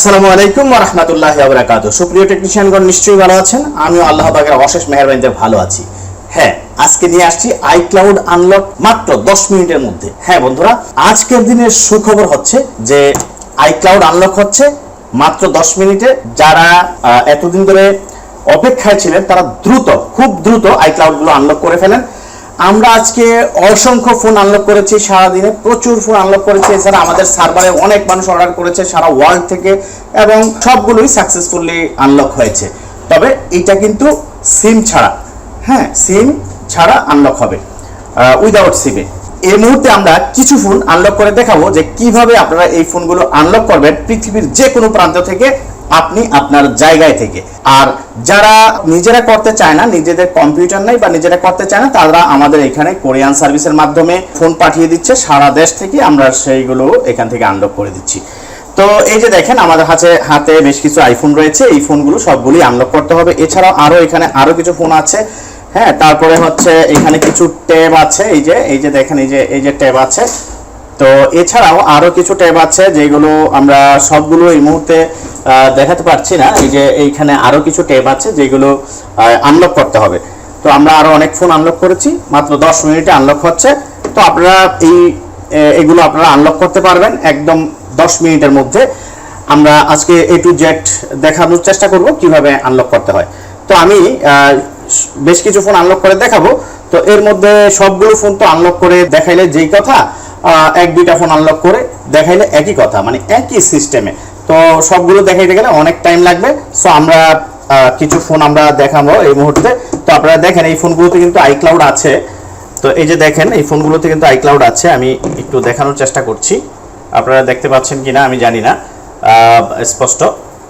আসসালামু আলাইকুম ওয়া রাহমাতুল্লাহি ওয়া বারাকাতুহু। সুপ্রিয় টেকনিশিয়ানগণ, নিশ্চয়ই ভালো আছেন? আমিও আল্লাহ পাকের অশেষ মেহেরবানিতে ভালো আছি। হ্যাঁ আজকে নিয়ে আসছি আইক্লাউড আনলক মাত্র 10 মিনিটের মধ্যে। হ্যাঁ বন্ধুরা, আজকের দিনের সুখবর হচ্ছে যে আইক্লাউড আনলক হচ্ছে মাত্র 10 মিনিটে। যারা এতদিন ধরে অপেক্ষায় ছিলেন, তারা দ্রুত, খুব দ্রুত আইক্লাউডগুলো আনলক করে ফেলেন। আমরা আজকে অসংখ্য ফোন আনলক করেছি সারাদিনে, প্রচুর ফোন আনলক করেছি। এছাড়া আমাদের সার্ভারে অনেক মানুষ অর্ডার করেছে সারা ওয়ার্ল্ড থেকে এবং সবগুলোই সাকসেসফুলি আনলক হয়েছে। তবে এটা কিন্তু সিম ছাড়া হ্যাঁ সিম ছাড়া আনলক হবে উইদাউট সিমে এই মুহূর্তে আমরা কিছু ফোন আনলক করে দেখাবো যে কীভাবে আপনারা এই ফোনগুলো আনলক করবেন পৃথিবীর যে কোনো প্রান্ত থেকে আপনি আপনার জায়গায় থেকে। আর যারা নিজেরা করতে চায় না, নিজেদের কম্পিউটার নেই বা নিজেরা করতে চায় না, তারা আমাদের এখানে কোরিয়ান সার্ভিসের মাধ্যমে ফোন পাঠিয়ে দিচ্ছে। সারা দেশ থেকে আমরা সেইগুলো এখান থেকে আনলক করে দিচ্ছি। তো এই যে দেখেন, আমাদের হাতে হাতে বেশ কিছু আইফোন রয়েছে। এই ফোনগুলো সবগুলি আনলক করতে হবে। এছাড়াও আরও এখানে আরও কিছু ফোন আছে। হ্যাঁ তারপরে হচ্ছে এখানে কিছু ট্যাব আছে। এই যে এই যে দেখেন, এই যে এই যে ট্যাব আছে। তো এছাড়াও আরও কিছু ট্যাব আছে যেগুলো আমরা সবগুলো এই মুহূর্তে দেখাতে পারছি না। এই যে এইখানে আরও কিছু ট্যাব আছে যেগুলো আনলক করতে হবে। তো আমরা আরও অনেক ফোন আনলক করেছি, মাত্র দশ মিনিটে আনলক হচ্ছে। তো আপনারা এই এগুলো আপনারা আনলক করতে পারবেন একদম দশ মিনিটের মধ্যে। আমরা আজকে এ টু জেড দেখানোর চেষ্টা করব কীভাবে আনলক করতে হয়। তো আমি বেশ কিছু ফোন আনলক করে দেখাবো। তো এর মধ্যে সবগুলো ফোন তো আনলক করে দেখাইলে যেই কথা এক, দুইটা ফোন আনলক করে দেখাইলে একই কথা মানে একই সিস্টেমে তো সবগুলো দেখাইতে গেলে অনেক টাইম লাগবে। সো আমরা কিছু ফোন আমরা দেখাবো এই মুহূর্তে। তো আপনারা দেখেন, এই ফোনগুলোতে কিন্তু আইক্লাউড আছে। তো এই যে দেখেন, এই ফোনগুলোতে কিন্তু আইক্লাউড আছে। আমি একটু দেখানোর চেষ্টা করছি। আপনারা দেখতে পাচ্ছেন কিনা, আমি জানি না। স্পষ্ট।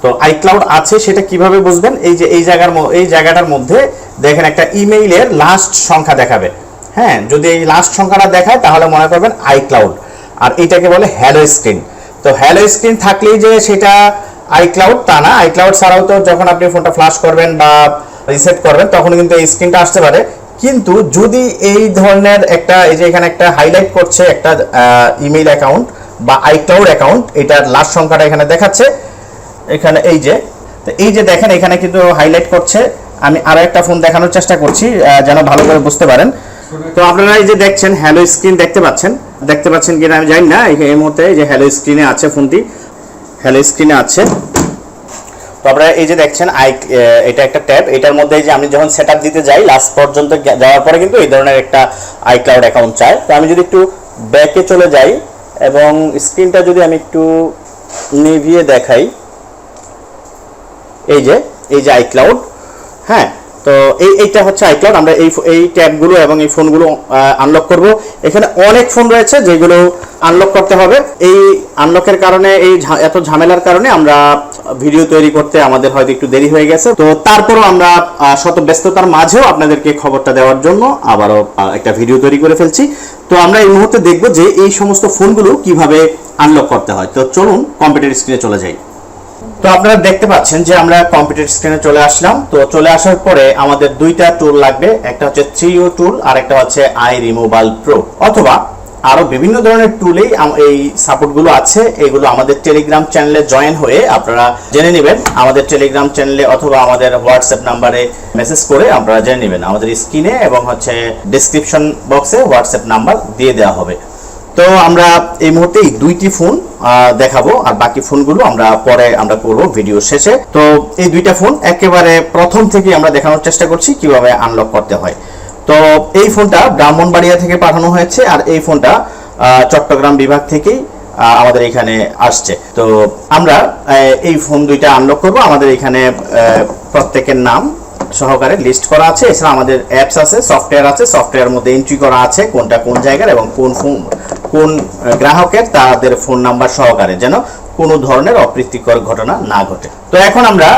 তো আইক্লাউড আছে, সেটা কীভাবে বুঝবেন? এই যে, এই জায়গার এই জায়গাটার মধ্যে দেখেন একটা ইমেইলের লাস্ট সংখ্যা দেখাবে। হ্যাঁ যদি এই লাস্ট সংখ্যাটা দেখায়, তাহলে মনে করবেন আইক্লাউড আর এইটাকে বলে হ্যালো স্ক্রিন তো হ্যালো স্ক্রিন থাকলেই যে সেটা আইক্লাউড তা না। আইক্লাউড ছাড়াও তো যখন আপনি ফোনটা ফ্লাশ করবেন বা রিসেট করবেন তখন কিন্তু এই স্ক্রিনটা আসতে পারে। কিন্তু যদি এই ধরনের একটা, এই যে এখানে একটা হাইলাইট করছে একটা ইমেইল অ্যাকাউন্ট বা আইক্লাউড অ্যাকাউন্ট এটার লাস্ট সংখ্যাটা এখানে দেখাচ্ছে এখানে এই যে, তো এই যে দেখেন, এখানে কিন্তু হাইলাইট করছে। আমি আরও একটা ফোন দেখানোর চেষ্টা করছি যেন ভালো করে বুঝতে পারেন। তো আপনারা এই যে দেখছেন হ্যালো স্ক্রিন দেখতে পাচ্ছেন? দেখতে পাচ্ছেন কিনা আমি জানি না, এই মুহূর্তে যে হ্যালো স্ক্রিনে আছে ফোনটি হ্যালো স্ক্রিনে আছে। তো আপনারা এই যে দেখছেন আই এটা একটা ট্যাব। এটার মধ্যে যে আমি যখন সেট দিতে যাই লাস্ট পর্যন্ত যাওয়ার পরে কিন্তু এই ধরনের একটা আই ক্লাউড অ্যাকাউন্ট চায়। তো আমি যদি একটু ব্যাকে চলে যাই, এবং স্ক্রিনটা যদি আমি একটু নিভিয়ে দেখাই এই যে এই যে আইক্লাউড হ্যাঁ? তো এই, এইটা হচ্ছে আইক্লাউড আমরা এই এই ট্যাবগুলো এবং এই ফোনগুলো আনলক করব। এখানে অনেক ফোন রয়েছে যেগুলো আনলক করতে হবে। এই আনলকের কারণে, এই এত ঝামেলার কারণে আমরা ভিডিও তৈরি করতে আমাদের হয়তো একটু দেরি হয়ে গেছে। তো তারপরও আমরা শত ব্যস্ততার মাঝেও আপনাদেরকে খবরটা দেওয়ার জন্য আবারও একটা ভিডিও তৈরি করে ফেলছি। তো আমরা এই মুহূর্তে দেখব যে এই সমস্ত ফোনগুলো কীভাবে আনলক করতে হয়। তো চলুন কম্পিউটার স্ক্রিনে চলে যাই। তো আপনারা দেখতে পাচ্ছেন যে আমরা কম্পিউটার স্ক্রিনে চলে আসলাম। তো চলে আসার পরে আমাদের দুইটা টুল লাগবে। একটা হচ্ছে থ্রি ইউ টুল আর একটা হচ্ছে আই রিমুভাল প্রো অথবা আরও বিভিন্ন ধরনের টুলেই এই সাপোর্টগুলো আছে। এগুলো আমাদের টেলিগ্রাম চ্যানেলে জয়েন হয়ে আপনারা জেনে নেবেন। আমাদের টেলিগ্রাম চ্যানেলে অথবা আমাদের হোয়াটসঅ্যাপ নাম্বারে মেসেজ করে আপনারা জেনে নেবেন। আমাদের স্ক্রিনে এবং হচ্ছে ডিসক্রিপশন বক্সে হোয়াটসঅ্যাপ নাম্বার দিয়ে দেওয়া হবে। তো আমরা এই মুহূর্তে দুইটি ফোন দেখাবো আর বাকি ফোনগুলো আমরা পরে আমরা করব ভিডিও শেষে। তো এই দুইটা ফোন একেবারে প্রথম থেকে আমরা দেখানোর চেষ্টা করছি কীভাবে আনলক করতে হয়। তো এই ফোনটা ব্রাহ্মণবাড়িয়া থেকে পাঠানো হয়েছে আর এই ফোনটা চট্টগ্রাম বিভাগ থেকেই আমাদের এখানে আসছে। তো আমরা এই ফোন দুইটা আনলক করব। আমাদের এখানে প্রত্যেকের নাম সহকারে লিস্ট করা আছে। এছাড়া আমাদের অ্যাপস আছে সফটওয়্যার আছে। সফটওয়্যার মধ্যে এন্ট্রি করা আছে কোনটা কোন জায়গার এবং কোন ফোন কোন গ্রাহকের তাদের ফোন নাম্বার সহকারে যেন কোনো ধরনের অপ্রীতিকর ঘটনা না ঘটে। তো এখন আমরা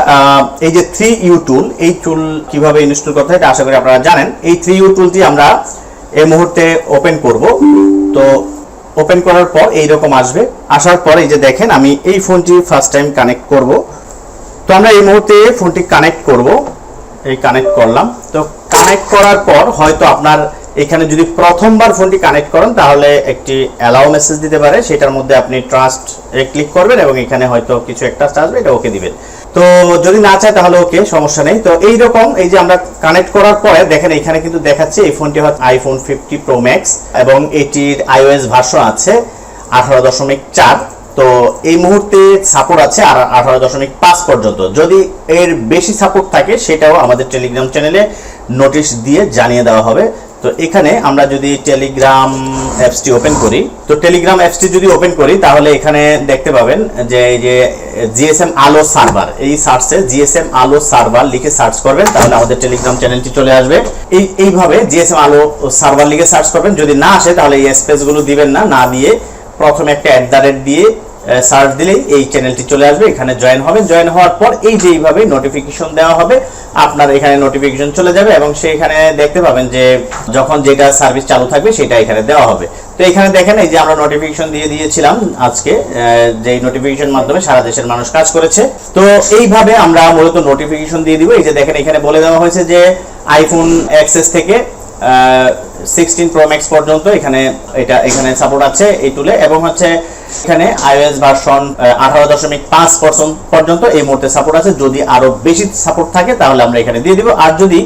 এই যে থ্রি ইউ টুল এই টুল কীভাবে ইনস্টল করতে হয় এটা আশা করি আপনারা জানেন। এই থ্রি ইউ টুলটি আমরা এই মুহূর্তে ওপেন করব। তো ওপেন করার পর এই রকম আসবে। আসার পর এই যে দেখেন, আমি এই ফোনটি ফার্স্ট টাইম কানেক্ট করব। তো আমরা এই মুহূর্তে ফোনটি কানেক্ট করব। এই কানেক্ট করলাম। তো কানেক্ট করার পর হয়তো আপনার এখানে যদি প্রথমবার ফোনটি কানেক্ট করেন, তাহলে একটি অ্যালাউ মেসেজ দিতে পারে। সেটার মধ্যে আপনি ট্রাস্ট এ ক্লিক করবেন এবং এখানে হয়তো কিছু একটা আসবে, এটা ওকে দিবেন। তো যদি না চায়, তাহলে ওকে, সমস্যা নেই। তো এই রকম এই যে আমরা কানেক্ট করার পরে, দেখেন এখানে কিন্তু দেখাচ্ছে এই ফোনটি হচ্ছে আইফোন ফিফটি প্রো ম্যাক্স এবং এটির আইওএস ভার্সন আছে আঠারো দশমিক চার। তো এই মুহূর্তে সাপোর্ট আছে আর আঠারো দশমিক পাঁচ পর্যন্ত। যদি এর বেশি সাপোর্ট থাকে, সেটাও আমাদের টেলিগ্রাম চ্যানেলে নোটিশ দিয়ে জানিয়ে দেওয়া হবে। তো এখানে আমরা যদি টেলিগ্রাম অ্যাপসটি ওপেন করি, তো টেলিগ্রাম অ্যাপসটি যদি ওপেন করি, তাহলে এখানে দেখতে পাবেন যে এই যে জিএসএম আলো সার্ভার এই সার্চে জিএসএম আলো সার্ভার লিখে সার্চ করবেন, তাহলে আমাদের টেলিগ্রাম চ্যানেলটি চলে আসবে। এই, এইভাবে জিএসএম আলো সার্ভার লিখে সার্চ করবেন। যদি না আসে, তাহলে এই স্পেসগুলো দিবেন না না দিয়ে প্রথমে একটা অ্যাট দ্য রেট দিয়ে সার্চ দিলেই এই চ্যানেলটি চলে আসবে, এখানে জয়েন হবে জয়েন হওয়ার পর এই যে এইভাবে নোটিফিকেশন দেওয়া হবে, আপনার এখানে নোটিফিকেশন চলে যাবে এবং সেখানে দেখতে পাবেন যে যখন যেটা সার্ভিস চালু থাকবে সেটা এখানে দেওয়া হবে। তো এখানে দেখেন, এই যে আমরা নোটিফিকেশন দিয়ে দিয়েছিলাম আজকে যে নোটিফিকেশন মাধ্যমে সারা দেশের মানুষ কাজ করেছে। তো এইভাবে আমরা মূলত নোটিফিকেশন দিয়ে দিব। এই যে দেখেন, এখানে বলে দেওয়া হয়েছে যে আইফোন অ্যাক্সেস থেকে সিক্সটিন প্রো ম্যাক্স পর্যন্ত এখানে এটা, এখানে সাপোর্ট আছে এই টুলে এবং হচ্ছে এখানে আইওএস ভার্সন আঠারো দশমিক পাঁচ পর্যন্ত এই মুহূর্তে সাপোর্ট আছে। যদি আরও বেশি সাপোর্ট থাকে তাহলে আমরা এখানে দিয়ে দিব। আর যদি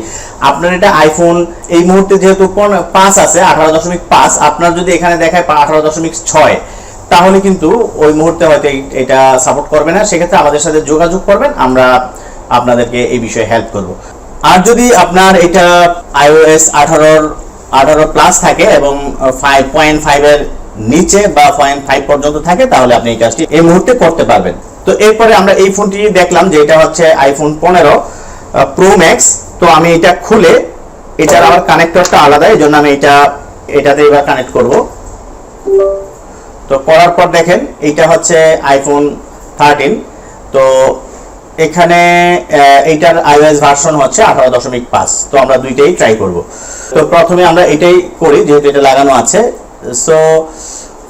আপনার এটা আইফোন এই মুহূর্তে যেহেতু পন- পাঁচ আছে, আঠারো দশমিক পাঁচ, আপনার যদি এখানে দেখায় আঠারো দশমিক ছয়, তাহলে কিন্তু ওই মুহূর্তে হয়তো এটা সাপোর্ট করবে না। সেক্ষেত্রে আমাদের সাথে যোগাযোগ করবেন, আমরা আপনাদেরকে এই বিষয়ে হেল্প করব। আর যদি আপনার এটা আইওএস আঠারোর আঠারো প্লাস থাকে এবং ফাইভ পয়েন্ট ফাইভের নিচে বা পয়েন্ট ফাইভ পর্যন্ত থাকে, তাহলে আপনি এই কাজটি এই মুহূর্তে করতে পারবেন। তো এরপরে আমরা এই ফোনটি দেখলাম যে এটা হচ্ছে আইফোন পনেরো প্রো ম্যাক্স তো আমি এটা খুলে, এটার আবার কানেক্টরটা আলাদা, এই জন্য আমি এটা, এটাতে এবার কানেক্ট করব। তো করার পর দেখেন, এইটা হচ্ছে আইফোন থার্টিন তো এখানে আহ, এইটার আইওএস ভার্সন হচ্ছে আঠারো দশমিক পাঁচ। তো আমরা দুইটাই ট্রাই করব। তো প্রথমে আমরা এটাই করি যেহেতু এটা লাগানো আছে। সো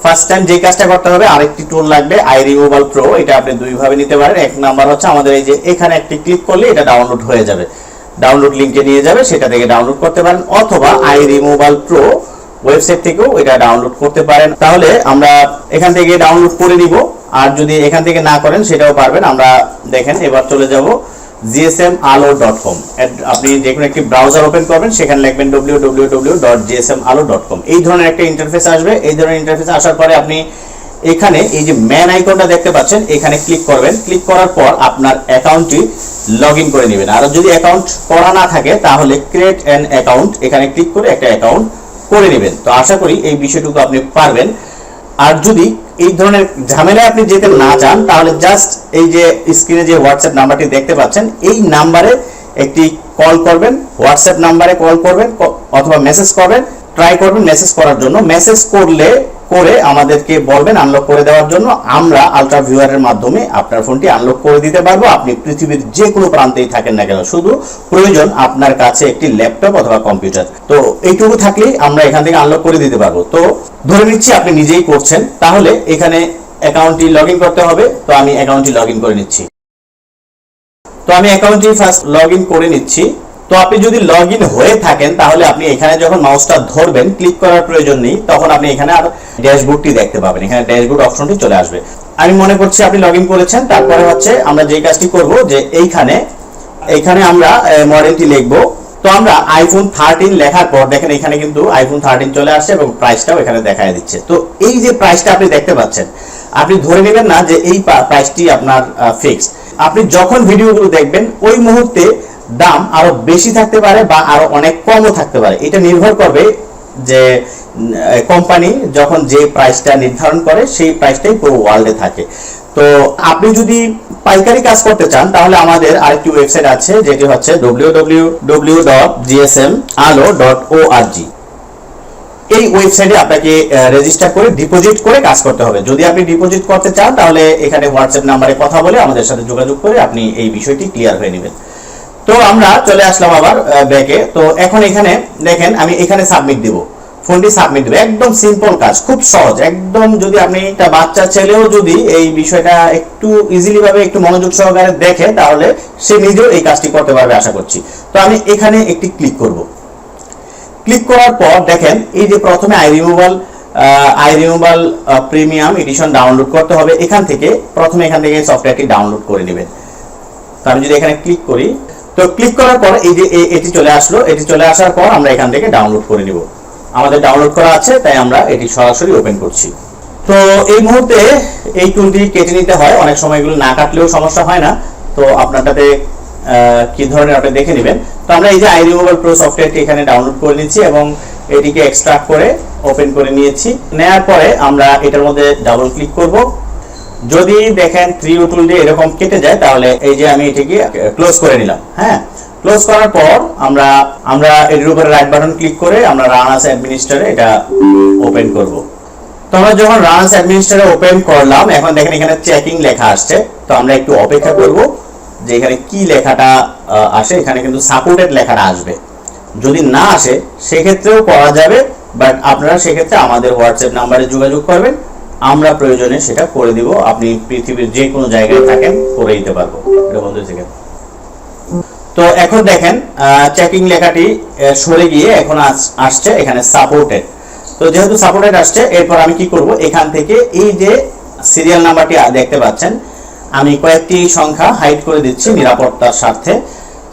ফার্স্ট টাইম যে কাজটা করতে হবে আরেকটি টুল লাগবে আই রিমুভাল প্রো এটা আপনি দুইভাবে নিতে পারেন। এক নাম্বার হচ্ছে আমাদের এই যে এখানে একটি ক্লিক করলে এটা ডাউনলোড হয়ে যাবে। ডাউনলোড লিঙ্কে নিয়ে যাবে সেটা থেকে ডাউনলোড করতে পারেন। অথবা আই রিমুভাল প্রো ওয়েবসাইট থেকেও এটা ডাউনলোড করতে পারেন। তাহলে আমরা এখান থেকে ডাউনলোড করে নিব। আর যদি এখান থেকে না করেন, সেটাও পারবেন। আমরা দেখেন, এবার চলে যাব জিএসএম আলো ডট কম আপনি যে কোনো একটি ব্রাউজার ওপেন করবেন, সেখানে লিখবেন W W W dot GSM Alo dot com এই ধরনের একটা ইন্টারফেস আসবে। এই ধরনের ইন্টারফেস আসার পরে আপনি এখানে এই যে ম্যান আইকনটা দেখতে পাচ্ছেন, এখানে ক্লিক করবেন। ক্লিক করার পর আপনার অ্যাকাউন্টটি লগ করে নেবেন। আর যদি অ্যাকাউন্ট করা না থাকে, তাহলে ক্রিয়েট অ্যান অ্যাকাউন্ট এখানে ক্লিক করে একটা অ্যাকাউন্ট করে নেবেন। তো আশা করি এই বিষয়টুকু আপনি পারবেন। আর যদি এই ধরনের ঝামেলায় আপনি যেতে না চান, তাহলে জাস্ট এই যে স্ক্রিনে যে হোয়াটসঅ্যাপ নাম্বারটি দেখতে পাচ্ছেন, এই নাম্বারে একটি কল করবেন হোয়াটসঅ্যাপ নাম্বারে কল করবেন অথবা মেসেজ করবেন ট্রাই করবেন মেসেজ করার জন্য। মেসেজ করলে করে আমাদেরকে বলবেন আনলক করে দেওয়ার জন্য, আমরা আলট্রা ভিউয়ারের মাধ্যমে আপনার ফোনটি আনলক করে দিতে পারব। আপনি পৃথিবীর যে কোনো প্রান্তেই থাকেন না কেন, শুধু প্রয়োজন আপনার কাছে একটি ল্যাপটপ অথবা কম্পিউটার তো এইটুকু থাকলেই আমরা এখান থেকে আনলক করে দিতে পারব। তো ধরে নিচ্ছি আপনি নিজেই করছেন, তাহলে এখানে অ্যাকাউন্টটি লগ করতে হবে। তো আমি অ্যাকাউন্টটি লগ করে নিচ্ছি। তো আমি অ্যাকাউন্টটি ফার্স্ট লগ করে নিচ্ছি। তো আপনি যদি লগ হয়ে থাকেন, তাহলে আপনি এখানে যখন মাউসটা ধরবেন ক্লিক করার প্রয়োজন নেই, তখন আপনি এখানে আর ড্যাশবোর্ডটি দেখতে পাবেন। এখানে ড্যাশবোর্ড অপশনটি চলে আসবে। আমি মনে করছি আপনি লগ করেছেন, তারপরে হচ্ছে আমরা যে কাজটি করব, যে এইখানে এইখানে আমরা মডেলটি লিখব। তো আমরা আইফোন থার্টিন লেখার পর, দেখেন এখানে কিন্তু আইফোন থার্টিন চলে আসছে এবং প্রাইসটাও এখানে দেখায় দিচ্ছে। তো এই যে প্রাইসটা আপনি দেখতে পাচ্ছেন, আপনি ধরে নেবেন না যে এই প্রাইসটি আপনার ফিক্সড আপনি যখন ভিডিওগুলো দেখবেন, ওই মুহূর্তে দাম আরও বেশি থাকতে পারে বা আরও অনেক কমও থাকতে পারে। এটা নির্ভর করবে যে কোম্পানি যখন যে প্রাইসটা নির্ধারণ করে, সেই প্রাইসটাই পুরো ওয়ার্ল্ডে থাকে। তো আপনি যদি পাইকারি কাজ করতে চান, তাহলে আমাদের আরেকটি ওয়েবসাইট আছে, যেটি হচ্ছে www.gsmalo.org এই ওয়েবসাইটে আপনাকে রেজিস্টার করে ডিপোজিট করে কাজ করতে হবে। যদি আপনি ডিপোজিট করতে চান, তাহলে এখানে হোয়াটসঅ্যাপ নাম্বারে কথা বলে আমাদের সাথে যোগাযোগ করে আপনি এই বিষয়টি ক্লিয়ার হয়ে নেবেন। তো আমরা চলে আসলাম আবার ব্যাকে তো এখন এখানে দেখেন, আমি এখানে সাবমিট দিব। ফোনটি সাবমিট দেবে। একদম সিম্পল কাজ, খুব সহজ। একদম যদি আপনি একটা বাচ্চা ছেলেও যদি এই বিষয়টা একটু ইজিলি ভাবে একটু মনোযোগ সহকারে দেখে, তাহলে সে নিজেও এই কাজটি করতে পারবে আশা করছি। তো আমি এখানে একটি ক্লিক করব। ক্লিক করার পর দেখেন, এই যে প্রথমে iRemoval iRemoval premium edition download করতে হবে। এখান থেকে, প্রথমে এখান থেকে সফটওয়্যারটি ডাউনলোড করে নেবেন। তো আমি যদি এখানে ক্লিক করি তো ক্লিক করার পর এই যে এটি চলে আসলো, এটি চলে আসার পর আমরা এখান থেকে ডাউনলোড করে নিব। আমাদের ডাউনলোড করা আছে, তাই আমরা এটি সরাসরি ওপেন করছি। তো এই মুহূর্তে এই টুলটি কেটে নিতে হয়, অনেক সময় এগুলো না কাটলেও সমস্যা হয় না। তো আপনারটাতে কি ধরনের আপনি দেখে নেবেন। তো আমরা এই যে আই রিমুভাল প্রো সফটওয়্যারটি এখানে ডাউনলোড করে নিচ্ছি এবং এটিকে এক্সট্রাক্ট করে ওপেন করে নিয়েছি। নেওয়ার পরে আমরা এটার মধ্যে ডাবল ক্লিক করব। যদি দেখেন থ্রি টুল দিয়ে এরকম কেটে যায়, তাহলে এই যে আমি এটিকে ক্লোজ করে নিলাম হ্যাঁ? ক্লোজ করার পর আমরা আমরা এটির উপরে রাইট বাটন ক্লিক করে আমরা রান আস অ্যাডমিনিস্ট্রারে এটা ওপেন করব। তো আমরা যখন রানস অ্যাডমিনিস্ট্রেটর ওপেন করলাম, এখন দেখেন এখানে চেকিং লেখা আসছে, তো আমরা একটু অপেক্ষা করব যে এখানে কি লেখাটা আসে, এখানে কিন্তু সাপোর্টেড লেখাটা আসবে। যদি না আসে, সেক্ষেত্রেও করা যাবে বাট আপনারা সেক্ষেত্রে আমাদের হোয়াটসঅ্যাপ নাম্বারে যোগাযোগ করবেন। আমরা প্রয়োজনে সেটা করে দিব। আপনি পৃথিবীর যে কোনো জায়গায় থাকেন, করে দিতে পারব। এটা বন্ধ থেকে। তো এখন দেখেন চেকিং লেখাটি সরে গিয়ে এখন আস- আসছে এখানে সাপোর্টেড তো যেহেতু সাপোর্টেড আসছে, এরপর আমি কি করব? এখান থেকে এই যে সিরিয়াল নাম্বারটি দেখতে পাচ্ছেন, আমি কয়েকটি সংখ্যা হাইড করে দিচ্ছি নিরাপত্তার স্বার্থে।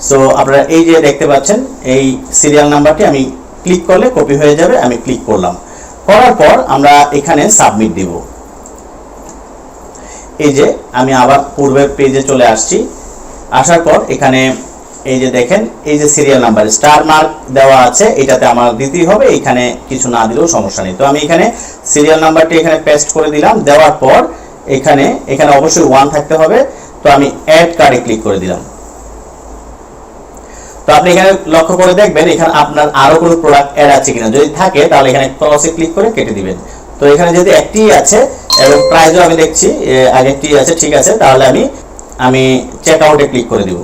সো আপনারা এই যে দেখতে পাচ্ছেন, এই সিরিয়াল নাম্বারটি আমি ক্লিক করলে কপি হয়ে যাবে, আমি ক্লিক করলাম। করার পর আমরা এখানে সাবমিট দিব। এই যে আমি আবার পূর্বের পেজে চলে আসছি। আসার পর এখানে এই যে দেখেন, এই যে সিরিয়াল নাম্বার স্টার মার্ক দেওয়া আছে, এটাতে আমার দিতেই হবে, এখানে কিছু না দিলেও সমস্যা নেই। তো আমি এখানে সিরিয়াল নাম্বারটি এখানে পেস্ট করে দিলাম, দেওয়ার পর এখানে এখানে অবশ্যই ওয়ান থাকতে হবে। তো আমি অ্যাড কার্ডে ক্লিক করে দিলাম। তো আপনি এখানে লক্ষ্য করে দেখবেন এখানে আপনার আরও কোনো প্রোডাক্ট অ্যাড আছে কিনা। যদি থাকে তাহলে এখানে ক্রসে ক্লিক করে কেটে দিবেন। তো এখানে যদি একটি আছে এবং প্রাইজও আমি দেখছি এ, আগেরটি আছে ঠিক আছে তাহলে আমি আমি চেক আউটে ক্লিক করে দিব।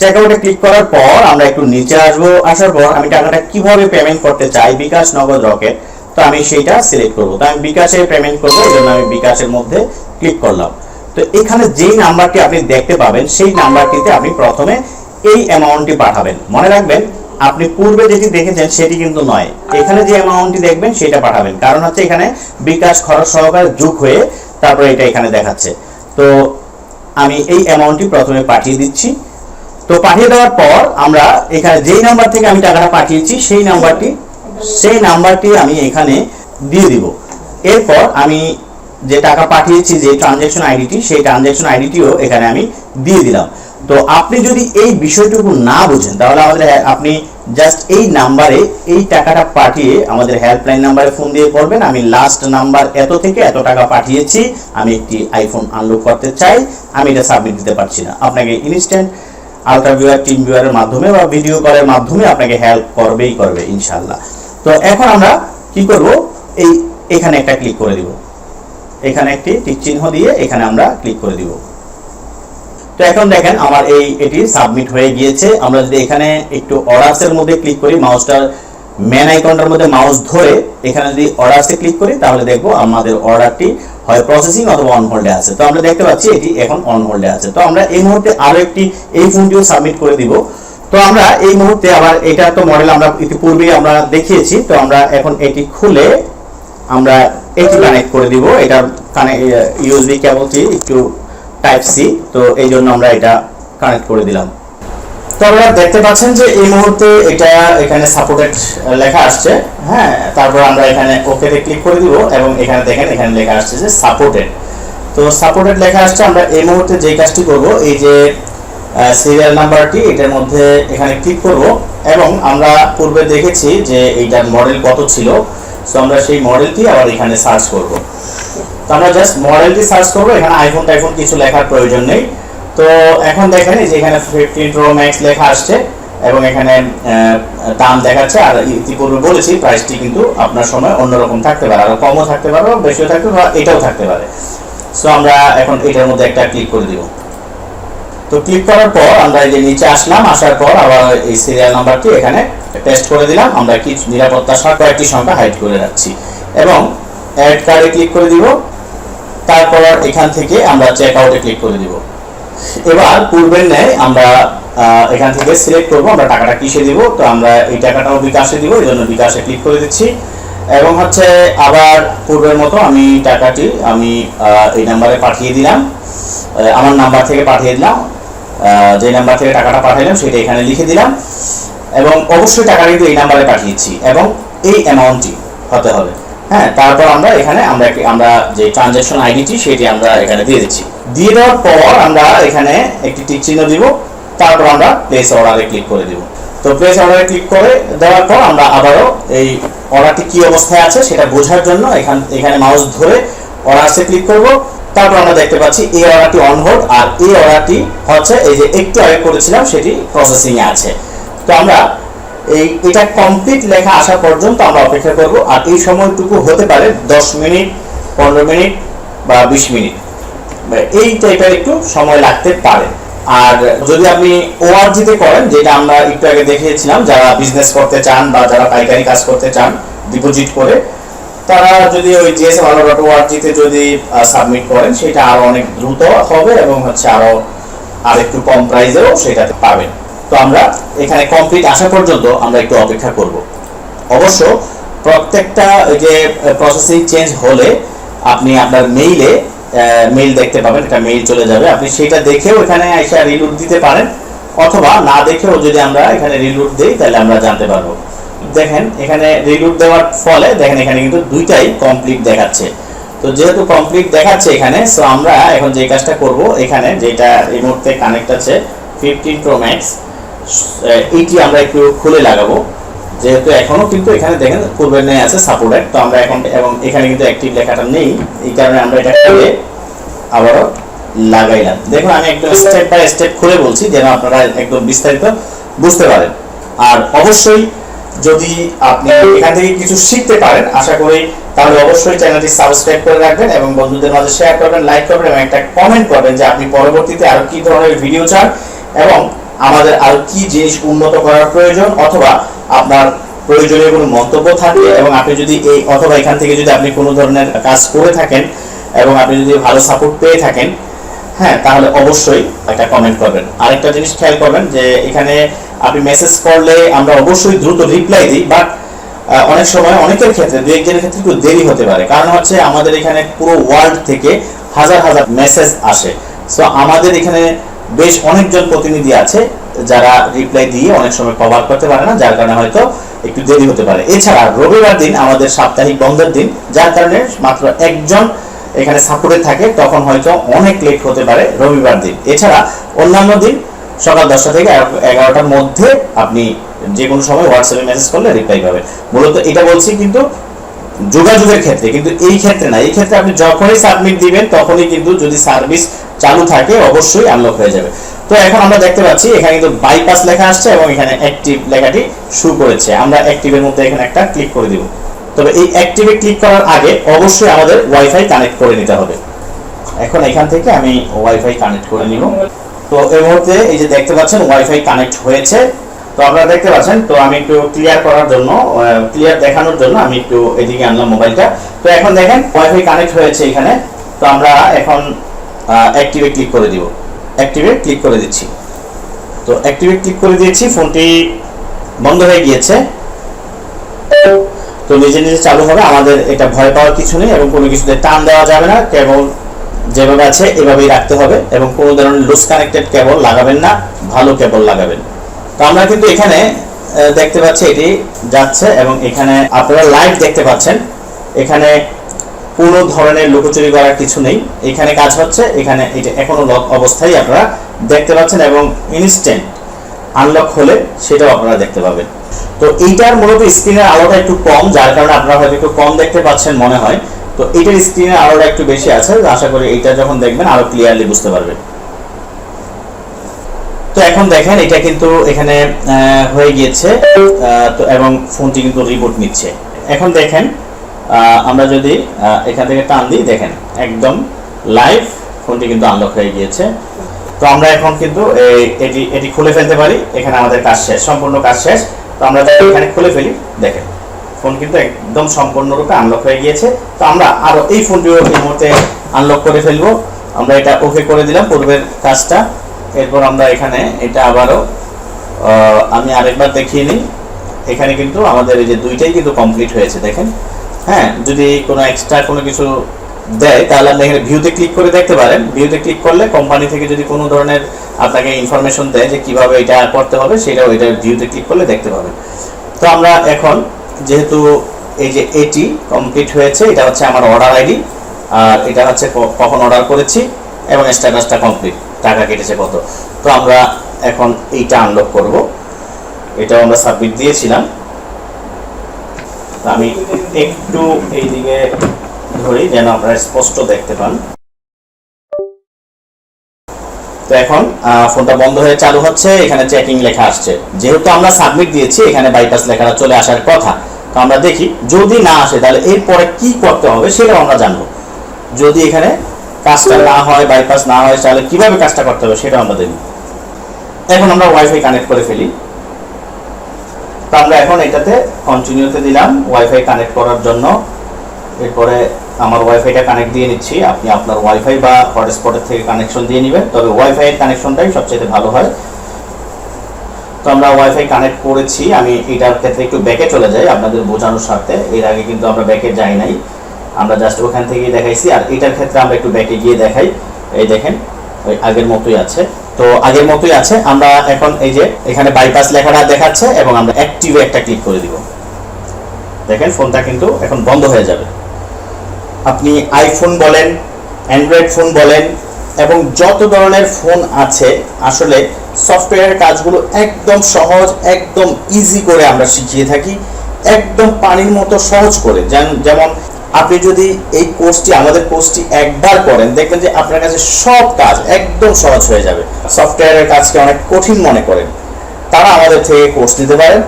চেক আউটে ক্লিক করার পর আমরা একটু নিচে আসব। আসার পর আমি টাকাটা কীভাবে পেমেন্ট করতে চাই? বিকাশ নগদ রকেট। তো আমি সেইটা সিলেক্ট করব। তো আমি বিকাশে পেমেন্ট করব এই জন্য আমি বিকাশের মধ্যে ক্লিক করলাম। তো এখানে যেই নাম্বারটি আপনি দেখতে পাবেন, সেই নাম্বারটিতে আপনি প্রথমে এই অ্যামাউন্টটি পাঠাবেন। মনে রাখবেন, আপনি পূর্বে যেটি দেখেছেন সেটি কিন্তু নয়। এখানে যে অ্যামাউন্টটি দেখবেন, সেটা পাঠাবেন। কারণ হচ্ছে এখানে বিকাশ খরচ সহকারে যোগ হয়ে তারপরে এটা এখানে দেখাচ্ছে। তো আমি এই অ্যামাউন্টটি প্রথমে পাঠিয়ে দিচ্ছি। তো পাঠিয়ে দেওয়ার পর আমরা এখানে যেই নাম্বার থেকে আমি টাকাটা পাঠিয়েছি, সেই নাম্বারটি সেই নাম্বারটি আমি এখানে দিয়ে দিব। এরপর আমি যে টাকা পাঠিয়েছি যে ট্রানজ্যাকশন আইডিটি সেই ট্রানজ্যাকশন আইডিটিও এখানে আমি দিয়ে দিলাম। তো আপনি যদি এই বিষয়টুকু না বুঝেন তাহলে আমাদের হ্যাঁ, আপনি জাস্ট এই নাম্বারে এই টাকাটা পাঠিয়ে আমাদের হেল্পলাইন নাম্বারে ফোন দিয়ে করবেন। আমি লাস্ট নাম্বার এত থেকে এত টাকা পাঠিয়েছি আমি একটি আইফোন আনলক করতে চাই আমি এটা সাবমিট দিতে পারছি না। আপনাকে ইনস্ট্যান্ট আলট্রা ভিউয়ার টিম ভিউয়ারের মাধ্যমে বা ভিডিও কলের মাধ্যমে আপনাকে হেল্প করবেই করবে ইনশাল্লাহ তো এখন আমরা কি করব? এই এখানে একটা ক্লিক করে দিব। এখানে একটি টিক চিহ্ন দিয়ে এখানে আমরা ক্লিক করে দিব। তো এখন দেখেন আমার এই এটি সাবমিট হয়ে গিয়েছে। আমরা যদি এখানে একটু অর্ডারসের মধ্যে ক্লিক করি, মাউসটার মেন আইকনটার মধ্যে মাউস ধরে এখানে যদি অর্ডারসে ক্লিক করি, তাহলে দেখব আমাদের অর্ডারটি হয় প্রসেসিং অথবা অন হোল্ডে আছে। তো আমরা দেখতে পাচ্ছি এটি এখন অন হোল্ডে আছে। তো আমরা এই মুহূর্তে আরও একটি এই ফোনটিও সাবমিট করে দিব। তো আমরা এই মুহূর্তে আবার এটা তো মডেল আমরা ইতিপূর্বে আমরা দেখিয়েছি। তো আমরা এখন এটি খুলে আমরা এটি কানেক্ট করে দিব। এটা ইউএসবি কেবলটি একটু টাইপ সি তো এই জন্য আমরা এটা কানেক্ট করে দিলাম। তো আপনারা দেখতে পাচ্ছেন যে এই মুহূর্তে এটা এখানে সাপোর্টেড লেখা আসছে। হ্যাঁ তারপর আমরা এখানে ওকেতে ক্লিক করে দিব এবং এখানে দেখেন, এখানে লেখা আসছে যে সাপোর্টেড তো সাপোর্টেড লেখা আসছে, আমরা এই মুহূর্তে যে কাজটি করব, এই যে সিরিয়াল নাম্বারটি এটার মধ্যে এখানে ক্লিক করব এবং আমরা পূর্বে দেখেছি যে এইটার মডেল কত ছিল। সো আমরা সেই মডেলটি আবার এখানে সার্চ করব। তো আমরা জাস্ট মডেলটি সার্চ করব, এখানে আইফোন টাইফোন কিছু লেখার প্রয়োজন নেই। তো এখন দেখেন যে এখানে ফিফটিন প্রো ম্যাক্স লেখা আসছে এবং এখানে দাম দেখাচ্ছে। আর ইতিপূর্বে বলেছি প্রাইসটি কিন্তু আপনার সময় অন্যরকম থাকতে পারে, আর কমও থাকতে পারে বেশিও থাকতে পারে এটাও থাকতে পারে। সো আমরা এখন এটার মধ্যে একটা ক্লিক করে দিব। তো ক্লিক করার পর আমরা এই যে নিচে আসলাম, আসার পর আবার এই সিরিয়াল নাম্বারটি এখানে টেস্ট করে দিলাম। আমরা কি নিরাপত্তা সহ কয়েকটি সংখ্যা হাইড করে রাখছি। এবং অ্যাড কার্ডে ক্লিক করে দিব। তারপর এখান থেকে আমরা চেক আউটে ক্লিক করে দিব। এবার পূর্বের ন্যায় আমরা এখান থেকে সিলেক্ট করব। আমরা টাকাটা কিসে দিব? তো আমরা এই টাকাটাও বিকাশে দিব, এই জন্য বিকাশে ক্লিক করে দিচ্ছি। এবং হচ্ছে আবার পূর্বের মতো আমি টাকাটি, আমি এই নাম্বারে পাঠিয়ে দিলাম। আমার নাম্বার থেকে পাঠিয়ে দিলাম। যে নাম্বার থেকে টাকাটা পাঠাইলাম সেটা এখানে লিখে দিলাম। এবং অবশ্যই টাকা কিন্তু এই নাম্বারে পাঠিয়েছি এবং এই অ্যামাউন্টটি হতে হবে। হ্যাঁ তারপর আমরা এখানে আমরা আমরা যে ট্রানজ্যাকশন আইডিটি সেটি আমরা এখানে দিয়ে দিচ্ছি। দিয়ে দেওয়ার পর আমরা এখানে একটি টিক চিহ্ন দিব। তারপর আমরা প্লেস অর্ডারে ক্লিক করে দিব। তো প্লেস অর্ডারে ক্লিক করে দেওয়ার পর আমরা আবারও এই অর্ডারটি কি অবস্থায় আছে সেটা বোঝার জন্য এখান এখানে মাউস ধরে অর্ডারসে ক্লিক করব। তারপর আমরা দেখতে পাচ্ছি এই অর্ডারটি অন হোল্ড আর এই অর্ডারটি হচ্ছে এই যে একটু আগে করেছিলাম, সেটি প্রসেসিং এ আছে। তো আমরা এই, এটা কমপ্লিট লেখা আসা পর্যন্ত আমরা অপেক্ষা করব, আর এই সময়টুকু হতে পারে দশ মিনিট, পনেরো মিনিট বা বিশ মিনিট। বা এই টাইপের একটু সময় লাগতে পারে। আর যদি আপনি ওআরজিতে করেন, যেটা আমরা একটু আগে দেখিয়েছিলাম, যারা বিজনেস করতে চান বা যারা পাইকারি কাজ করতে চান ডিপোজিট করে তারা যদি ওই জিএসএম আলো ডট ওআরজিতে যদি সাবমিট করেন, সেটা আরও অনেক দ্রুত হবে এবং হচ্ছে আরও আর একটু কম প্রাইসেও সেটাতে পাবেন। তো আমরা এখানে কমপ্লিট আসা পর্যন্ত আমরা একটু অপেক্ষা করব। অবশ্য প্রত্যেকটা যে প্রসেসিং চেঞ্জ হলে আপনি আপনার মেইলে মেইল দেখতে পাবেন, একটা মেইল চলে যাবে। আপনি সেটা দেখেও এখানে এসে রিলুট দিতে পারেন, অথবা না দেখেও যদি আমরা এখানে রিলুট দেই, তাহলে আমরা জানতে পারব। দেখেন, এখানে রিলুট দেওয়ার ফলে দেখেন এখানে কিন্তু দুইটাই কমপ্লিট দেখাচ্ছে। তো যেহেতু কমপ্লিট দেখাচ্ছে এখানে সো আমরা এখন যে কাজটা করব, এখানে যেটা এই মুহূর্তে কানেক্ট আছে ফিফটিন প্রো ম্যাক্স এইটি আমরা একটু খুলে লাগাবো। যেহেতু এখনও কিন্তু এখানে দেখেন পূর্বের নেই, আছে সাপোর্টেড তো আমরা এখন, এবং এখানে কিন্তু অ্যাক্টিভ লেখাটা নেই। এই কারণে আমরা এটা খুলে আবারও লাগাইলাম। দেখুন, আমি একদম স্টেপ বাই স্টেপ খুলে বলছি, যেন আপনারা একদম বিস্তারিত বুঝতে পারেন। আর অবশ্যই যদি আপনি এখান থেকে কিছু শিখতে পারেন, আশা করি তাহলে অবশ্যই চ্যানেলটি সাবস্ক্রাইব করে রাখবেন এবং বন্ধুদের মাঝে শেয়ার করবেন লাইক করবেন এবং একটা কমেন্ট করবেন যে আপনি পরবর্তীতে আরও কি ধরনের ভিডিও চান এবং আমাদের আরও কি জিনিস উন্নত করার প্রয়োজন অথবা আপনার প্রয়োজনীয় কোনো মন্তব্য থাকে এবং আপনি যদি এই অথবা এখান থেকে যদি আপনি কোনো ধরনের কাজ করে থাকেন এবং আপনি যদি ভালো সাপোর্ট পেয়ে থাকেন হ্যাঁ তাহলে অবশ্যই একটা কমেন্ট করবেন। আরেকটা জিনিস খেয়াল করবেন যে এখানে আপনি মেসেজ করলে আমরা অবশ্যই দ্রুত রিপ্লাই দিই বাট অনেক সময় অনেকের ক্ষেত্রে, দু একজনের ক্ষেত্রে একটু দেরি হতে পারে। কারণ হচ্ছে আমাদের এখানে পুরো ওয়ার্ল্ড থেকে হাজার হাজার মেসেজ আসে। সো আমাদের এখানে বেশ অনেকজন প্রতিনিধি আছে যারা রিপ্লাই দিয়ে অনেক সময় কভার করতে পারে না, যার কারণে হয়তো একটু দেরি হতে পারে। এছাড়া রবিবার দিন, আমাদের সাপ্তাহিক বন্ধের দিন, যার কারণে মাত্র একজন এখানে সাপোর্টে থাকে, তখন হয়তো অনেক লেট হতে পারে রবিবার দিন। এছাড়া অন্যান্য দিন সকাল দশটা থেকে এগারোটার মধ্যে আপনি যে কোনো সময় হোয়াটসঅ্যাপে মেসেজ করলে রিপ্লাই পাবেন। মূলত এটা বলছি কিন্তু যোগাযোগের ক্ষেত্রে, কিন্তু এই ক্ষেত্রে না। এই ক্ষেত্রে আপনি যখনই সাবমিট দিবেন, তখনই কিন্তু যদি সার্ভিস চালু থাকে, অবশ্যই আনলক হয়ে যাবে। তো এখন আমরা দেখতে পাচ্ছি, এখানে কিন্তু বাইপাস লেখা আসছে এবং এখানে অ্যাক্টিভ লেখাটি শুরু করেছে। আমরা অ্যাক্টিভের মধ্যে এখানে একটা ক্লিক করে দিব। তবে এই অ্যাক্টিভে ক্লিক করার আগে অবশ্যই আমাদের ওয়াইফাই কানেক্ট করে নিতে হবে। এখন এখান থেকে আমি ওয়াইফাই কানেক্ট করে নিব। তো এই মুহূর্তে এই যে দেখতে পাচ্ছেন ওয়াইফাই কানেক্ট হয়েছে। তো আপনারা দেখতে পাচ্ছেন, তো আমি একটু ক্লিয়ার করার জন্য ক্লিয়ার দেখানোর জন্য আমি একটু এদিকে আনলাম মোবাইলটা তো এখন দেখেন ওয়াইফাই কানেক্ট হয়েছে এখানে। তো আমরা এখন অ্যাক্টিভে ক্লিক করে দিব। অ্যাক্টিভে ক্লিক করে দিচ্ছি। তো অ্যাক্টিভে ক্লিক করে দিয়েছি, ফোনটি বন্ধ হয়ে গিয়েছে। তো নিজে নিজে চালু হবে, আমাদের এটা ভয় পাওয়ার কিছু নেই এবং কোনো কিছুতে টান দেওয়া যাবে না, কেবল যেভাবে আছে, এভাবেই রাখতে হবে এবং কোনো ধরনের লুজ কানেক্টেড কেবল লাগাবেন না, ভালো কেবল লাগাবেন। তো আমরা কিন্তু এখানে দেখতে পাচ্ছি এটি যাচ্ছে এবং এখানে আপনারা লাইট দেখতে পাচ্ছেন। এখানে কোনো ধরনের লুকোচুরি করার কিছু নেই। এখানে কাজ হচ্ছে, এখানে এটা এখনও লক অবস্থায় আপনারা দেখতে পাচ্ছেন এবং ইনস্ট্যান্ট আনলক হলে সেটাও আপনারা দেখতে পাবেন। তো এইটার মূলত স্ক্রিনের আলোটা একটু কম, যার কারণে আপনারা হয়তো একটু কম দেখতে পাচ্ছেন মনে হয়। তো এইটার স্ক্রিনের আলোটা একটু বেশি আছে আশা করি এইটা যখন দেখবেন আরও ক্লিয়ারলি বুঝতে পারবেন। তো এখন দেখেন, এটা কিন্তু এখানে হয়ে গিয়েছে তো এবং ফোনটি কিন্তু রিবুট নিচ্ছে। এখন দেখেন আমরা যদি এখান থেকে টান দিই, দেখেন, একদম লাইভ ফোনটি কিন্তু আনলক হয়ে গিয়েছে। তো আমরা এখন কিন্তু এটি এটি খুলে ফেলতে পারি, এখানে আমাদের কাজ শেষ, সম্পূর্ণ কাজ শেষ। তো আমরা এখানে খুলে ফেলি, দেখেন। ফোন কিন্তু একদম সম্পূর্ণরূপে আনলক হয়ে গিয়েছে। তো আমরা আরও এই ফোনটিও এই মুহূর্তে আনলক করে ফেলব। আমরা এটা ওকে করে দিলাম পূর্বের কাজটা। এরপর আমরা এখানে এটা আবারও আমি আরেকবার দেখিয়ে নিই। এখানে কিন্তু আমাদের এই যে দুইটাই কিন্তু কমপ্লিট হয়েছে, দেখেন। হ্যাঁ যদি কোনো এক্সট্রা কোনো কিছু দেয়, তাহলে আপনি এখানে ভিউতে ক্লিক করে দেখতে পারেন। ভিউতে ক্লিক করলে কোম্পানি থেকে যদি কোনো ধরনের আপনাকে ইনফরমেশন দেয় যে কীভাবে এটা করতে হবে, সেটাও এটা ভিউতে ক্লিক করলে দেখতে পাবেন। তো আমরা এখন যেহেতু এই যে এটি কমপ্লিট হয়েছে, এটা হচ্ছে আমার অর্ডার আইডি আর এটা হচ্ছে কখন অর্ডার করেছি এবং স্ট্যাটাসটা কমপ্লিট টাকা কেটেছে কত। তো আমরা এখন এইটা আনলক করব। এটাও আমরা সাবমিট দিয়েছিলাম। আমি একটু এইদিকে ধরি, যেন আপনারা স্পষ্ট দেখতে পান। তো এখন ফোনটা বন্ধ হয়ে চালু হচ্ছে, এখানে চেকিং লেখা আসছে। যেহেতু আমরা সাবমিট দিয়েছি, এখানে বাইপাস লেখাটা চলে আসার কথা। তো আমরা দেখি, যদি না আসে, তাহলে এরপরে কি করতে হবে সেটাও আমরা জানব। যদি এখানে কাজটা না হয় বাইপাস না হয়, তাহলে কীভাবে কাজটা করতে হবে সেটাও আমরা দেখব। এখন আমরা ওয়াইফাই কানেক্ট করে ফেলি। তো আমরা এখন এটাতে কন্টিনিউতে দিলাম ওয়াইফাই কানেক্ট করার জন্য। এরপরে আমার ওয়াইফাইটা কানেক্ট দিয়ে নিচ্ছি। আপনি আপনার ওয়াইফাই বা হটস্পটের থেকে কানেকশন দিয়ে নেবেন। তবে ওয়াইফাই এর কানেকশনটাই সবচেয়ে ভালো হয়। তো আমরা ওয়াইফাই কানেক্ট করেছি। আমি এটার ক্ষেত্রে একটু ব্যাকে চলে যাই আপনাদের বোঝানোর স্বার্থে। এর আগে কিন্তু আমরা ব্যাকে যাই নাই। আমরা জাস্ট ওখান থেকেই দেখাইছি। আর এটার ক্ষেত্রে আমরা একটু ব্যাকে গিয়ে দেখাই। এই দেখেন, ওই আগের মতোই আছে। তো আগের মতোই আছে। আমরা এখন এই যে এখানে বাইপাস লেখাটা দেখাচ্ছে এবং আমরা অ্যাক্টিভে একটা ক্লিক করে দিব। দেখেন ফোনটা কিন্তু এখন বন্ধ হয়ে যাবে। আপনি আইফোন বলেন অ্যান্ড্রয়েড ফোন বলেন, এবং যত ধরনের ফোন আছে, আসলে সফটওয়্যারের কাজগুলো একদম সহজ, একদম ইজি করে আমরা শিখিয়ে থাকি, একদম পানির মতো সহজ করে। যেমন আপনি যদি এই কোর্সটি আমাদের কোর্সটি একবার করেন, দেখবেন যে আপনার কাছে সব কাজ একদম সহজ হয়ে যাবে। সফটওয়্যারের কাজকে অনেক কঠিন মনে করেন। তারা আমাদের থেকে কোর্স নিতে পারেন।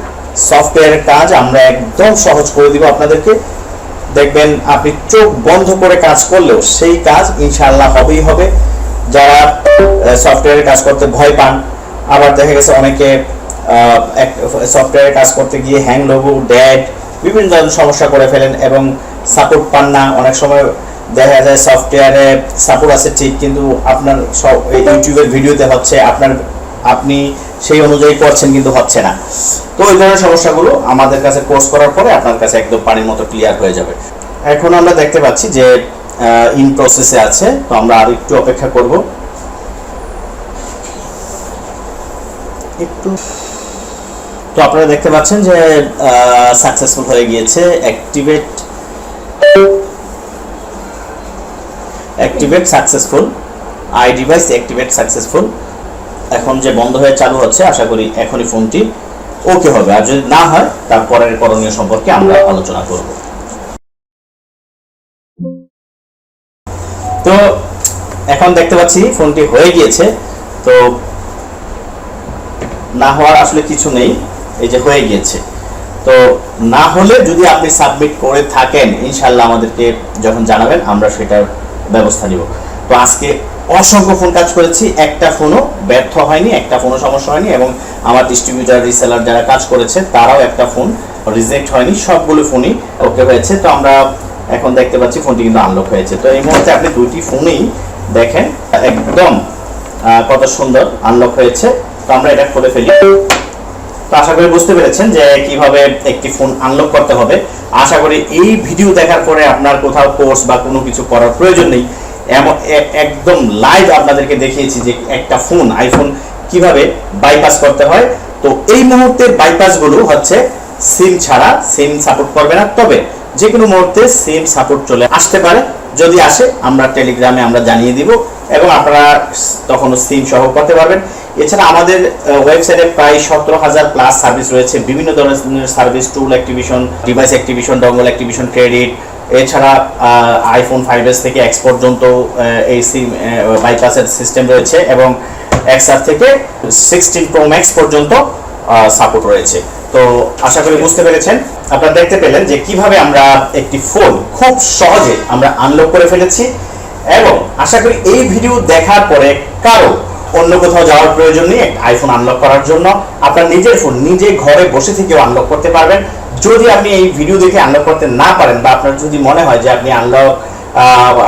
সফটওয়্যারের কাজ আমরা একদম সহজ করে দিব আপনাদেরকে। দেখবেন আপনি চোখ বন্ধ করে কাজ করলেও সেই কাজ ইনশাআল্লাহ হবেই হবে। যারা সফটওয়্যারের কাজ করতে ভয় পান, আবার দেখা গেছে অনেকে সফটওয়্যারের কাজ করতে গিয়ে হ্যাং লোগো ড্যাড বিভিন্ন ধরনের সমস্যা করে ফেলেন এবং সাপোর্ট পান না। অনেক সময় দেখা যায় সফটওয়্যারে সাপোর্ট আছে ঠিক, কিন্তু আপনার সব ইউটিউবের ভিডিওতে হচ্ছে আপনার, আপনি সেই অনুযায়ী করছেন কিন্তু হচ্ছে না। তো ওই ধরনের সমস্যাগুলো আমাদের কাছে কোর্স করার পরে আপনার কাছে একদম পানির মতো ক্লিয়ার হয়ে যাবে। এখন আমরা দেখতে পাচ্ছি যে ইন প্রসেসে আছে। তো আমরা আর একটু অপেক্ষা করব। একটু। তো আপনারা দেখতে পাচ্ছেন যে সাকসেসফুল হয়ে গিয়েছে। Activate activate successful iDevice activate successful এখন যে বন্ধ হয়ে চালু হচ্ছে, আশা করি এখনই ফোনটি ওকে হবে। আর যদি না হয় তারপরের করণীয় সম্পর্কে আমরা আলোচনা করব। তো এখন দেখতে পাচ্ছি ফোনটি হয়ে গিয়েছে। তো না হওয়ার আসলে কিছু নেই, এই যে হয়ে গিয়েছে। তো না হলে যদি আপনি সাবমিট করে থাকেন ইনশাল্লাহ আমাদেরকে যখন জানাবেন, আমরা সেটার ব্যবস্থা নিব। তো আজকে অসংখ্য ফোন কাজ করেছি, একটা ফোনও ব্যর্থ হয়নি, একটা ফোনও সমস্যা হয়নি এবং আমার ডিস্ট্রিবিউটার রিসেলার যারা কাজ করেছে, তারাও একটা ফোন রিজেক্ট হয়নি, সবগুলো ফোনই ওকে হয়েছে। তো আমরা এখন দেখতে পাচ্ছি ফোনটি কিন্তু আনলক হয়েছে। তো এই মুহূর্তে আপনি দুইটি ফোনেই দেখেন, একদম কত সুন্দর আনলক হয়েছে। তো আমরা এটা খুলে ফেলি। তো আশা করি বুঝতে পেরেছেন যে কীভাবে একটি ফোন আনলক করতে হবে। আশা করি এই ভিডিও দেখার পরে আপনার কোথাও কোর্স বা কোনো কিছু করার প্রয়োজন নেই। এমন একদম লাইভ আপনাদেরকে দেখিয়েছি যে একটা ফোন আইফোন কীভাবে বাইপাস করতে হয়। তো এই মুহূর্তে বাইপাসগুলো হচ্ছে সিম ছাড়া সিম সাপোর্ট করবে না। তবে যে কোনো মুহূর্তে সিম সাপোর্ট চলে আসতে পারে। যদি আসে, আমরা টেলিগ্রামে আমরা জানিয়ে দিব এবং আপনারা তখনও সিম সহ করতে পারবেন। এছাড়া আমাদের ওয়েবসাইটে প্রায় সতেরো হাজার প্লাস সার্ভিস রয়েছে। বিভিন্ন ধরনের service tool activation device activation dongle activation credit এছাড়া আইফোন ফাইভ এস থেকে এক্স পর্যন্ত এই সিম বাইপাসের সিস্টেম রয়েছে এবং এক্সআর থেকে সিক্সটিন প্রো ম্যাক্স পর্যন্ত সাপোর্ট রয়েছে। তো আশা করি বুঝতে পেরেছেন। আপনারা দেখতে পেলেন যে কীভাবে আমরা একটি ফোন খুব সহজে আমরা আনলক করে ফেলেছি এবং আশা করি এই ভিডিও দেখার পরে কারও অন্য কোথাও যাওয়ার প্রয়োজন নেই আইফোন আনলক করার জন্য। আপনার নিজের ফোন নিজে ঘরে বসে থেকেও আনলক করতে পারবেন। যদি আপনি এই ভিডিও দেখে আনলক করতে না পারেন বা আপনার যদি মনে হয় যে আপনি আনলক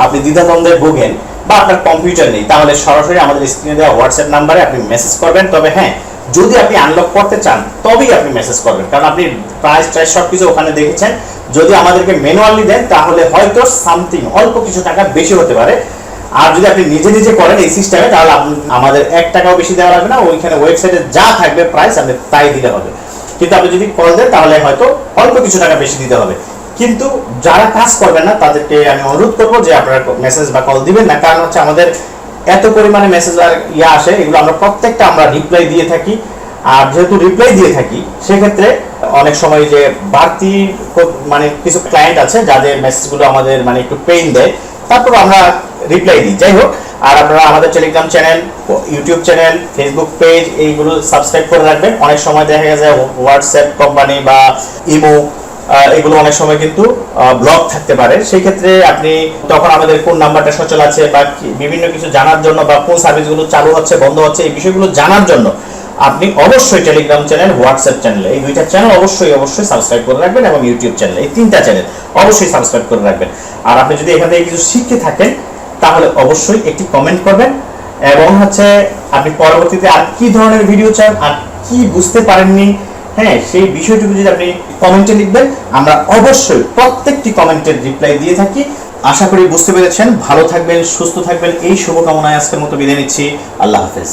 আপনি দ্বিধাদ্বন্দ্বে ভোগেন বা আপনার কম্পিউটার নেই, তাহলে সরাসরি আমাদের স্ক্রিনে দেওয়া হোয়াটসঅ্যাপ নাম্বারে আপনি মেসেজ করবেন। তবে হ্যাঁ যদি আপনি আনলক করতে চান, তবেই আপনি মেসেজ করবেন। কারণ আপনি প্রাইস টাইস সব কিছু ওখানে দেখেছেন। যদি আমাদেরকে ম্যানুয়ালি দেন, তাহলে হয়তো সামথিং অল্প কিছু টাকা বেশি হতে পারে। আর যদি আপনি নিজে নিজে করেন এই সিস্টেমে তাহলে আমাদের এক টাকাও বেশি দেওয়া লাগবে না। ওইখানে ওয়েবসাইটে যা থাকবে প্রাইস আপনি তাই দিলে হবে। কিন্তু আপনি যদি কল দেন, তাহলে হয়তো অল্প কিছু টাকা বেশি দিতে হবে। কিন্তু যারা কাজ করবেন না, তাদেরকে আমি অনুরোধ করব যে আপনারা মেসেজ বা কল দিবেন না, কারণ হচ্ছে আমাদের এত পরিমাণে মেসেজ আর ইয়ে আসে, এগুলো আমরা প্রত্যেকটা আমরা রিপ্লাই দিয়ে থাকি। আর যেহেতু রিপ্লাই দিয়ে থাকি, সেক্ষেত্রে অনেক সময় যে বাড়তি মানে কিছু ক্লায়েন্ট আছে, যাদের মেসেজগুলো আমাদের মানে একটু পেইন দেয় তারপর আমরা রিপ্লাই দিই। যাই হোক আর আপনারা আমাদের Telegram channel YouTube channel Facebook page এইগুলো সাবস্ক্রাইব করে রাখবেন। অনেক সময় দেখা যায় হোয়াটসঅ্যাপ কোম্পানি বা ইমো এগুলো অনেক সময় কিন্তু ব্লক থাকতে পারে। সেই ক্ষেত্রে আপনি তখন আমাদের কোন নাম্বারটা সচল আছে বা বিভিন্ন কিছু জানার জন্য বা কোন সার্ভিসগুলো চালু হচ্ছে, বন্ধ হচ্ছে, এই বিষয়গুলো জানার জন্য আপনি অবশ্যই টেলিগ্রাম চ্যানেল হোয়াটসঅ্যাপ চ্যানেল এই দুইটা চ্যানেল অবশ্যই অবশ্যই সাবস্ক্রাইব করে রাখবেন এবং ইউটিউব চ্যানেল এই তিনটা চ্যানেল অবশ্যই সাবস্ক্রাইব করে রাখবেন। আর আপনি যদি এখান থেকে কিছু শিখতে থাকেন তাহলে অবশ্যই একটি কমেন্ট করবেন এবং হচ্ছে আপনি পরবর্তীতে আর কি ধরনের ভিডিও চান আর কি বুঝতে পারেননি হ্যাঁ সেই বিষয়টুকু যদি আপনি কমেন্টে লিখবেন, আমরা অবশ্যই প্রত্যেকটি কমেন্টের রিপ্লাই দিয়ে থাকি। আশা করি বুঝতে পেরেছেন। ভালো থাকবেন, সুস্থ থাকবেন। এই শুভকামনায় আজকের মতো বিদায় নিচ্ছি। আল্লাহ হাফেজ।